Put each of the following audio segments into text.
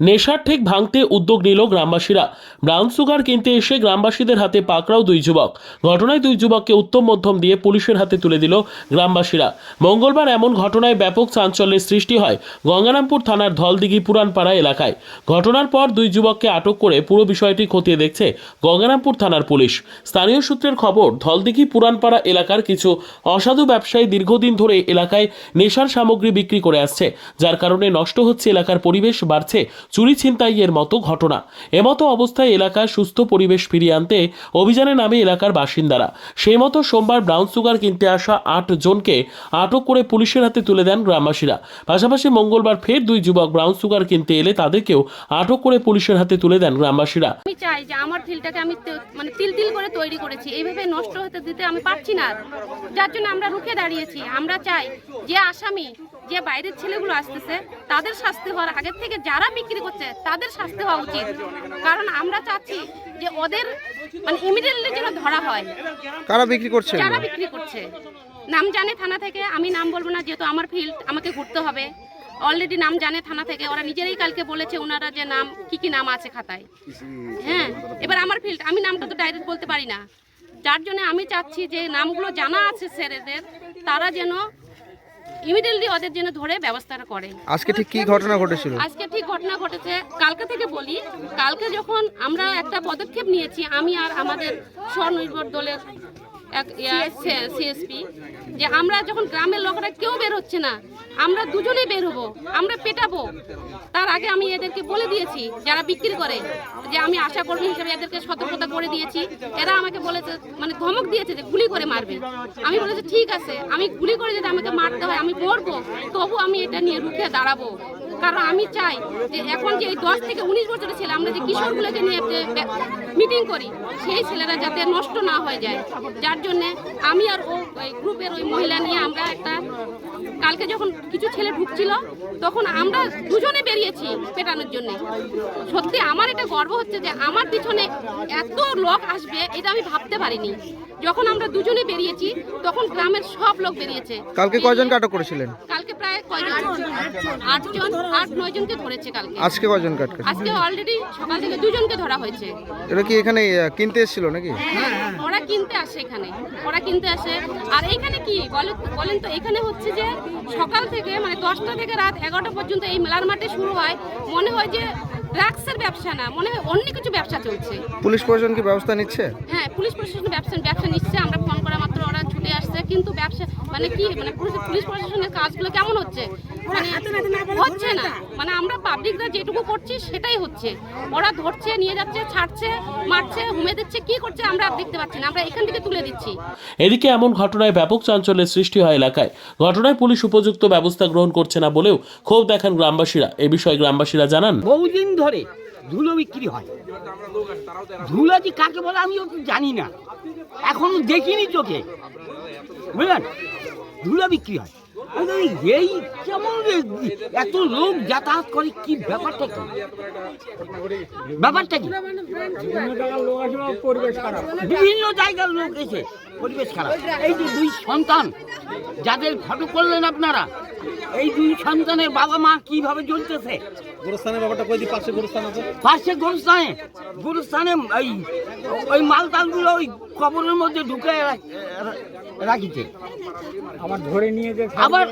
নেশার ঠিক ভাঙতে উদ্যোগ নিল গ্রামবাসীরা। ব্রাউন সুগার কিনতে এসে গ্রামবাসীদের হাতে পাকড়াও দুই যুবক। ঘটনায় দুই যুবককে উত্তম মধ্যম দিয়ে পুলিশের হাতে তুলে দিল গ্রামবাসীরা। মঙ্গলবার এমন ঘটনায় ব্যাপক চাঞ্চল্যের সৃষ্টি হয় গঙ্গারামপুর থানার ধলদিঘি পুরানপাড়া এলাকায়। ঘটনার পর দুই যুবককে আটক করে পুরো বিষয়টি খতিয়ে দেখছে গঙ্গারামপুর থানার পুলিশ। স্থানীয় সূত্রের খবর, ধলদিঘি পুরানপাড়া এলাকার কিছু অসাধু ব্যবসায়ী দীর্ঘদিন ধরে এলাকায় নেশার সামগ্রী বিক্রি করে আসছে, যার কারণে নষ্ট হচ্ছে এলাকার পরিবেশ, বাড়ছে চুরি ছিনতাইয়ের মতো ঘটনা। এমতো অবস্থায় এলাকায় সুস্থ পরিবেশ ফিরিয়ে আনতে অভিযানে নামে এলাকার বাসিন্দারা। সেই মতো সোমবার ব্রাউন সুগার কিনতে আসা আট জনকে আটক করে পুলিশের হাতে তুলে দেন গ্রামবাসীরা। পাশাপাশি মঙ্গলবার ফের দুই যুবক ব্রাউন সুগার কিনতে এলে তাদেরকেও আটক করে পুলিশের হাতে তুলে দেন গ্রামবাসীরা। আমি চাই যে আমার আমি মানে তিল তিল করে তৈরি করেছি। এইভাবে নষ্ট হতে দিতে আমি পারছি না। যার জন্য আমরা রুখে দাঁড়িয়েছি। আমরা চাই যে আসামি যে বাইরের ছেলেগুলো আসতেছে তাদের শাস্তি হওয়ার আগের থেকে যারা বিক্রি করছে তাদের শাস্তি হওয়া উচিত। কারণ আমরা চাচ্ছি যে ওদের মানে ইমিডিয়েটলি যেন ধরা হয়। কারা বিক্রি করছে? যারা বিক্রি করছে। নাম জানে থানা থেকে আমি নাম বলব না যেহেতু আমার ফিল্ড আমাকে ঘুরতে হবে। অলরেডি নাম জানে থানা থেকে ওরা নিজেরাই কালকে বলেছে ওনারা যে নাম কি কি নাম আছে খাতায়। হ্যাঁ এবার আমার ফিল্ড আমি নামটা তো ডাইরেক্ট বলতে পারি না। যার জন্য আমি চাচ্ছি যে নামগুলো জানা আছে স্যারেদের তারা যেন ইমিডিয়েটলি ওদের জন্য ধরে ব্যবস্থাটা করে। আজকে ঠিক কি ঘটনা ঘটেছিল? আজকে ঠিক ঘটনা ঘটেছে। কালকে থেকে বলি কালকে যখন আমরা একটা পদক্ষেপ নিয়েছি আমি আর আমাদের স্বনির্ভর দলের এক সিএসপি, যে আমরা যখন গ্রামের লোকরা কেউ বের হচ্ছে না, আমরা দুজনেই বের হব, আমরা পেটাবো। তার আগে আমি এদেরকে বলে দিয়েছি, যারা বিক্রি করে, যে আমি আশা কর্মী হিসেবে এদেরকে সতর্কতা করে দিয়েছি। এরা আমাকে বলেছে মানে ধমক দিয়েছে যে গুলি করে মারবে। আমি বলেছি, ঠিক আছে, আমি গুলি করে যদি আমাকে মারতে হয়, আমি মরবো, তবু আমি এটা নিয়ে রুখে দাঁড়াবো। কারণ আমি চাই যে এখন যে এই দশ থেকে উনিশ বছরের ছেলে, আমরা যে কিশোরগুলোকে নিয়ে মিটিং করি, সেই ছেলেরা যাতে নষ্ট না হয়ে যায়। যার জন্যে আমি আর ও গ্রুপের ওই মহিলা নিয়ে আমরা একটা, কালকে যখন কিছু ছেলে ঢুকছিল, তখন আমরা দুজনে বেরিয়েছি পেটানোর জন্য। সত্যি আমার এটা গর্ব হচ্ছে যে আমার পিছনে এত লোক আসবে, এটা আমি ভাবতে পারিনি। যখন আমরা দুজনে বেরিয়েছি, তখন গ্রামের সব লোক বেরিয়েছে। কালকে কয়জনকে আটক করেছিলেন? প্রায় কয়জন? আটজন আট নয় জনকে ধরেছে কালকে। আজকে? আজকে অলরেডি সকাল থেকে দুজনকে ধরা হয়েছে। এটা কি এখানে কিনতে এসেছিল নাকি? ওরা কিনতে আসে এখানে। ওরা কিনতে আসে। আর এখানে কি বলে- বলেন তো এখানে হচ্ছে যে সকাল থেকে মানে দশটা থেকে রাত এগারোটা পর্যন্ত এই মেলার মাঠে শুরু হয়। মনে হয় যে ড্রাগসের ব্যবসা না মনে হয় অন্য কিছু ব্যবসা চলছে। পুলিশ প্রশাসন কি ব্যবস্থা নিচ্ছে? হ্যাঁ পুলিশ প্রশাসন ব্যবসা ব্যবসা নিচ্ছে। আমরা ফোন করা মাত্র ওরা ছুটে আসছে। কিন্তু ব্যবসা মানে কি মানে পুলিশ- প্রশাসনের কাজগুলো কেমন হচ্ছে? মানে হচ্ছে না। মানে আমরা পাবলিকরা যেটুকু করছি সেটাই হচ্ছে। ওরা ধরছে নিয়ে যাচ্ছে ছাড়ছে মারছে হুমে দিচ্ছে কি করছে আমরা আর দেখতে পাচ্ছি না। আমরা এখান থেকে তুলে দিচ্ছি। এদিকে এমন ঘটনায় ব্যাপক চাঞ্চল্যের সৃষ্টি হয় এলাকায়। ঘটনায় পুলিশ উপযুক্ত ব্যবস্থা গ্রহণ করছে না বলেও ক্ষোভ দেখান গ্রামবাসীরা। এ বিষয়ে গ্রামবাসীরা জানান বহুদিন ধরে ধুলো বিক্রি হয়। ধুলো যে কাকে বলে আমি ওকে জানি না। এখনও দেখিনি চোখে। বুঝলেন? ধুলো বিক্রি হয়। এই কেমন? এত লোক যাতায়াত করে, কি ব্যাপারটা কি? ব্যাপারটা কি? বিভিন্ন জায়গার লোক এসে পরিবেশ খারাপ। এই যে দুই সন্তান যাদের ফটো করলেন আপনারা এই দুই সন্তানের বাবা মা কীভাবে জ্বলতেছে? গোরস্থানের ব্যাপারটা কই দি পাশে গোরস্থান আছে? পাশে গরুস্থানে গরুস্থানে ওই ওই মালতালগুলো ওই কবরের মধ্যে ঢুকে রাখিছে। আবার ধরে নিয়ে যে আবার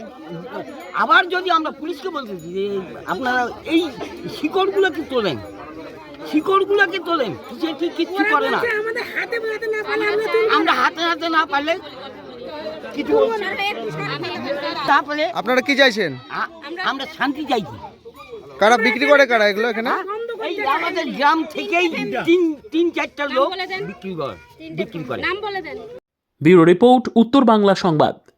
আবার যদি আমরা পুলিশকে বলতেছি যে আপনারা এই শিকড়গুলোকে তোলেন? শিকড়গুলোকে তোলেন সে কি কিচ্ছু করে না। আমরা হাতে হাতে না পারলে কিছু তারপরে আপনারা কি চাইছেন? আমরা শান্তি চাইছি। কারা বিক্রি করে কারা এগুলো এখানে? এই আমাদের গ্রাম থেকেই তিন তিন চারটা লোক বিক্রি করে বিক্রি করে। নাম বলে দেন। ব্যুরো রিপোর্ট উত্তর বাংলা সংবাদ।